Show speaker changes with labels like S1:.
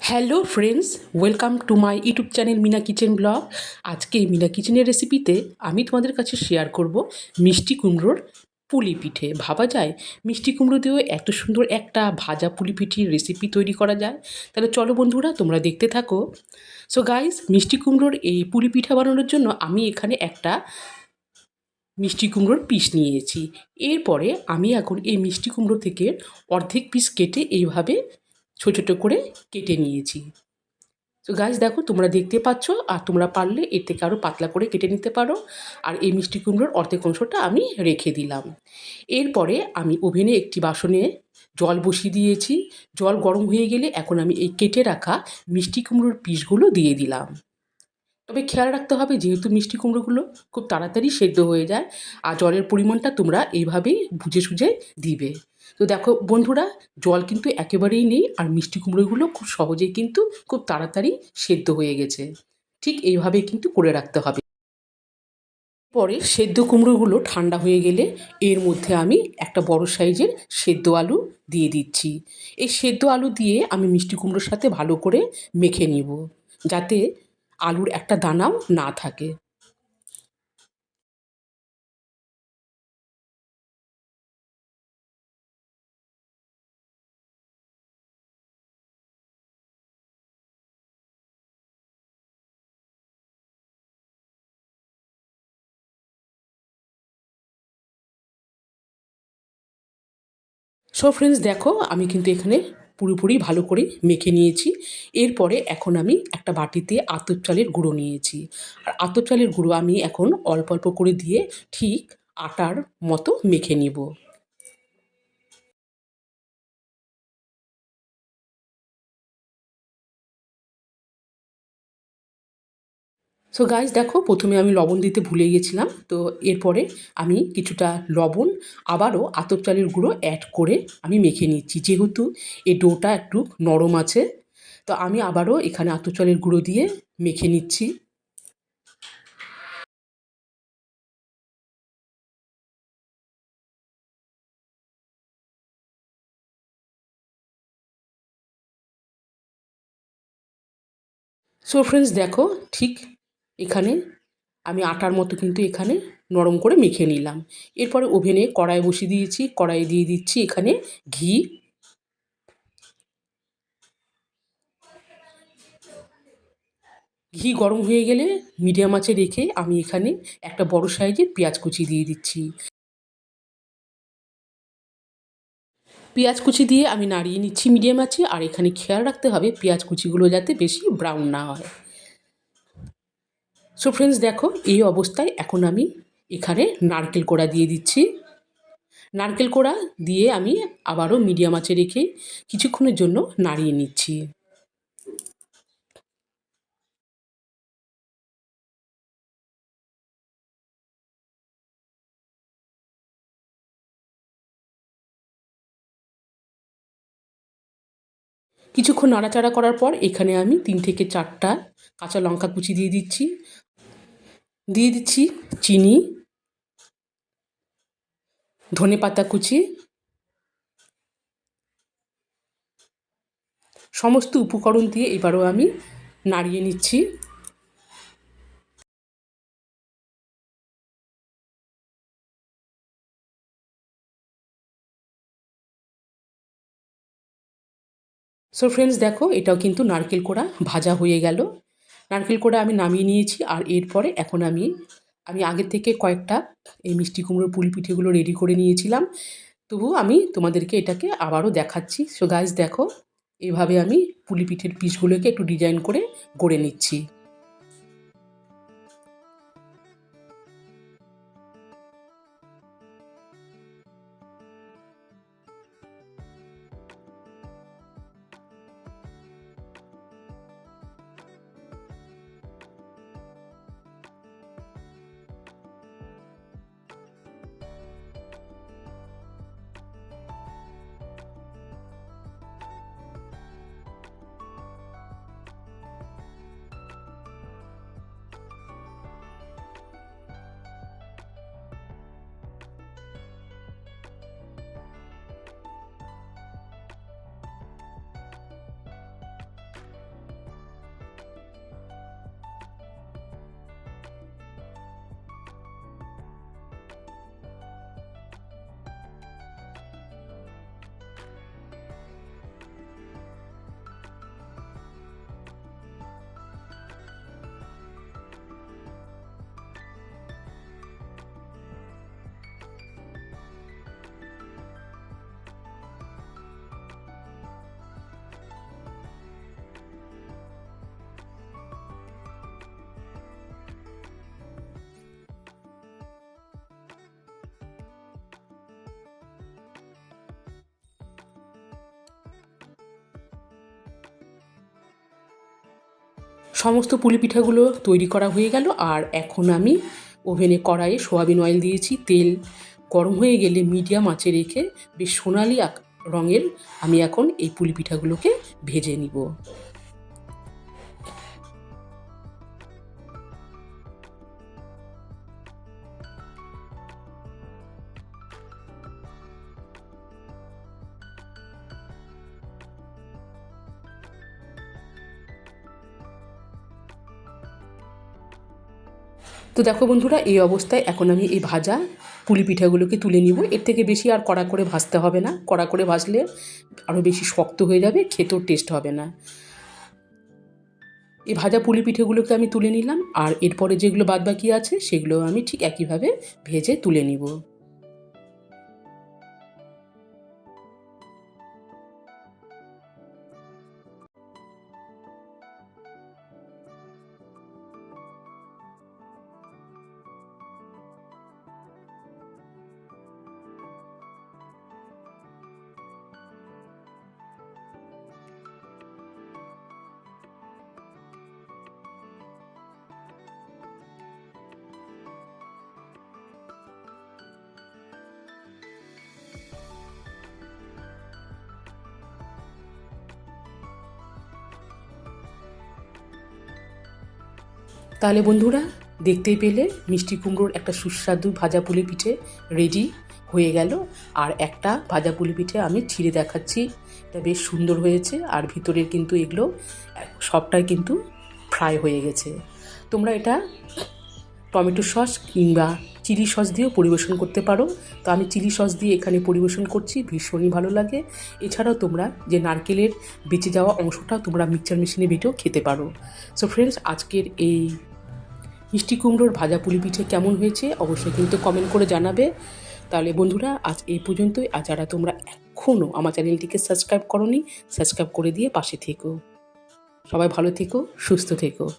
S1: Hello friends welcome to my YouTube channel Meena kitchen blog আজকে মিনা কিচেনের রেসিপিতে আমি তোমাদের কাছে শেয়ার করব মিষ্টি কুমড়োর পুলি পিঠে। ভাবা যায়, মিষ্টি কুমড়ো দিয়েও এত সুন্দর একটা ভাজা পুলি পিঠির রেসিপি তৈরি করা যায়। তাহলে চলো বন্ধুরা, তোমরা দেখতে থাকো। সো গাইস মিষ্টি কুমড়োর এই পুলি পিঠা বানানোর জন্য আমি এখানে একটা মিষ্টি কুমড়োর পিস নিয়েছি। এরপরে আমি এখন এই মিষ্টি কুমড়ো থেকে অর্ধেক পিস কেটে এইভাবে ছোটো ছোটো করে কেটে নিয়েছি। তো গাছ দেখো, তোমরা দেখতে পাচ্ছ আর তোমরা পারলে এর থেকে আরও পাতলা করে কেটে নিতে পারো। আর এই মিষ্টি কুমড়োর অর্ধেক অংশটা আমি রেখে দিলাম। এরপরে আমি ওভেনে একটি বাসনে জল বসিয়ে দিয়েছি। জল গরম হয়ে গেলে এখন আমি এই কেটে রাখা মিষ্টি কুমড়োর পিসগুলো দিয়ে দিলাম। তবে খেয়াল রাখতে হবে, যেহেতু মিষ্টি কুমড়োগুলো খুব তাড়াতাড়ি সেদ্ধ হয়ে যায়, আর জলের পরিমাণটা তোমরা এইভাবেই বুঝে সুঝে দিবে। তো দেখো বন্ধুরা, জল কিন্তু একেবারেই নেই আর মিষ্টি কুমড়োগুলো খুব সহজেই কিন্তু খুব তাড়াতাড়ি সেদ্ধ হয়ে গেছে। ঠিক এইভাবেই কিন্তু করে রাখতে হবে। পরে সেদ্ধ কুমড়োগুলো ঠান্ডা হয়ে গেলে এর মধ্যে আমি একটা বড় সাইজের সেদ্ধ আলু দিয়ে দিচ্ছি। এই সেদ্ধ আলু দিয়ে আমি মিষ্টি কুমড়োর সাথে ভালো করে মেখে নিব, যাতে আলুর একটা দানাও না থাকে। সো ফ্রেন্ডস দেখো, আমি কিন্তু এখানে পুরোপুরি ভালো করে মেখে নিয়েছি। এরপরে এখন আমি একটা বাটিতে আতর চালের গুঁড়ো নিয়েছি। আর আতর চালের গুঁড়ো আমি এখন অল্প অল্প করে দিয়ে ঠিক আটার মতো মেখে নিব। সো গাইজ দেখো, প্রথমে আমি লবণ দিতে ভুলে গেছিলাম। তো এরপরে আমি কিছুটা লবণ, আবারও আতপ চালের গুঁড়ো অ্যাড করে আমি মেখে নিচ্ছি। যেহেতু এই ডোটা একটু নরম আছে, তো আমি আবারও এখানে আতপ চালের গুঁড়ো দিয়ে মেখে নিচ্ছি। সো ফ্রেন্ডস দেখো, ঠিক এখানে আমি আটার মতো কিন্তু এখানে নরম করে মেখে নিলাম। এরপরে ওভেনে কড়াই বসিয়ে দিয়েছি, কড়াই দিয়ে দিচ্ছি এখানে ঘি। ঘি গরম হয়ে গেলে মিডিয়াম আঁচে রেখে আমি এখানে একটা বড় সাইজের পেঁয়াজ কুচি দিয়ে দিচ্ছি। পেঁয়াজ কুচি দিয়ে আমি নাড়িয়ে নিচ্ছি মিডিয়াম আছে আর এখানে খেয়াল রাখতে হবে পেঁয়াজ কুচিগুলো যাতে বেশি ব্রাউন না হয়। সো ফ্রেন্ডস দেখো, এই অবস্থায় এখন আমি এখানে নারকেল কোড়া দিয়ে দিচ্ছি। নারকেল কোড়া দিয়ে আমি আবারও মিডিয়াম আঁচে রেখে কিছুক্ষণের জন্য নাড়িয়ে নিচ্ছি। কিছুক্ষণ নাড়াচাড়া করার পর এখানে আমি তিন থেকে চারটা কাঁচা লঙ্কা কুচি দিয়ে দিচ্ছি। দিয়ে দিচ্ছি চিনি, ধনে পাতা কুচি, সমস্ত উপকরণ দিয়ে এবারও আমি নাড়িয়ে নিচ্ছি। সো ফ্রেন্ডস দেখো এটাও কিন্তু নারকেল কোড়া ভাজা হয়ে গেল। নারকেল কোড়া আমি নামিয়ে নিয়েছি আর এরপরে এখন আমি আমি আগের থেকে কয়েকটা এই মিষ্টি কুমড়োর পুলি পিঠেগুলো রেডি করে নিয়েছিলাম। তবু আমি তোমাদেরকে এটাকে আবারও দেখাচ্ছি। সো গাইজ দেখো, এভাবে আমি পুলি পিঠের পিসগুলোকে একটু ডিজাইন করে গড়ে নিচ্ছি। সমস্ত পুলি পিঠাগুলো তৈরি করা হয়ে গেল আর এখন আমি ওভেনে কড়াইয়ে সোয়াবিন অয়েল দিয়েছি। তেল গরম হয়ে গেলে মিডিয়াম আঁচে রেখে বেশ সোনালি রঙের আমি এখন এই পুলি পিঠাগুলোকে ভেজে নিব। তো দেখো বন্ধুরা, এই অবস্থায় এখন আমি এই ভাজা পুলি পিঠাগুলোকে তুলে নিব। এর থেকে বেশি আর কড়া করে ভাজতে হবে না। কড়া করে ভাজলে আরও বেশি শক্ত হয়ে যাবে, খেতেও টেস্ট হবে না। এই ভাজা পুলি পিঠেগুলোকে আমি তুলে নিলাম, আর এরপরে যেগুলো বাদ বাকি আছে সেগুলো আমি ঠিক একইভাবে ভেজে তুলে নিব। তাহলে বন্ধুরা, দেখতেই পেলে মিষ্টি কুমড়োর একটা সুস্বাদু ভাজা পুলি পিঠে রেডি হয়ে গেল। আর একটা ভাজা পুলি পিঠে আমি ছিঁড়ে দেখাচ্ছি। এটা বেশ সুন্দর হয়েছে আর ভিতরের কিন্তু এগুলো, সবটাই কিন্তু ফ্রাই হয়ে গেছে। তোমরা এটা টমেটো সস কিংবা চিলি সস দিয়েও পরিবেশন করতে পারো। তো আমি চিলি সস দিয়ে এখানে পরিবেশন করছি, ভীষণই ভালো লাগে। এছাড়াও তোমরা যে নারকেলের বেঁচে যাওয়া অংশটা তোমরা মিক্সচার মেশিনে বেটেও খেতে পারো। সো ফ্রেন্ডস আজকের এই মিষ্টি কুমড়োর ভাজা পুলি পিঠে কেমন হয়েছে অবশ্যই কিন্তু কমেন্ট করে জানাবে। তাহলে বন্ধুরা, আজ এই পর্যন্তই। আর যারা তোমরা এখনও আমার চ্যানেলটিকে সাবস্ক্রাইব করনি সাবস্ক্রাইব করে দিয়ে পাশে থেকো। সবাই ভালো থেকো, সুস্থ থেকো।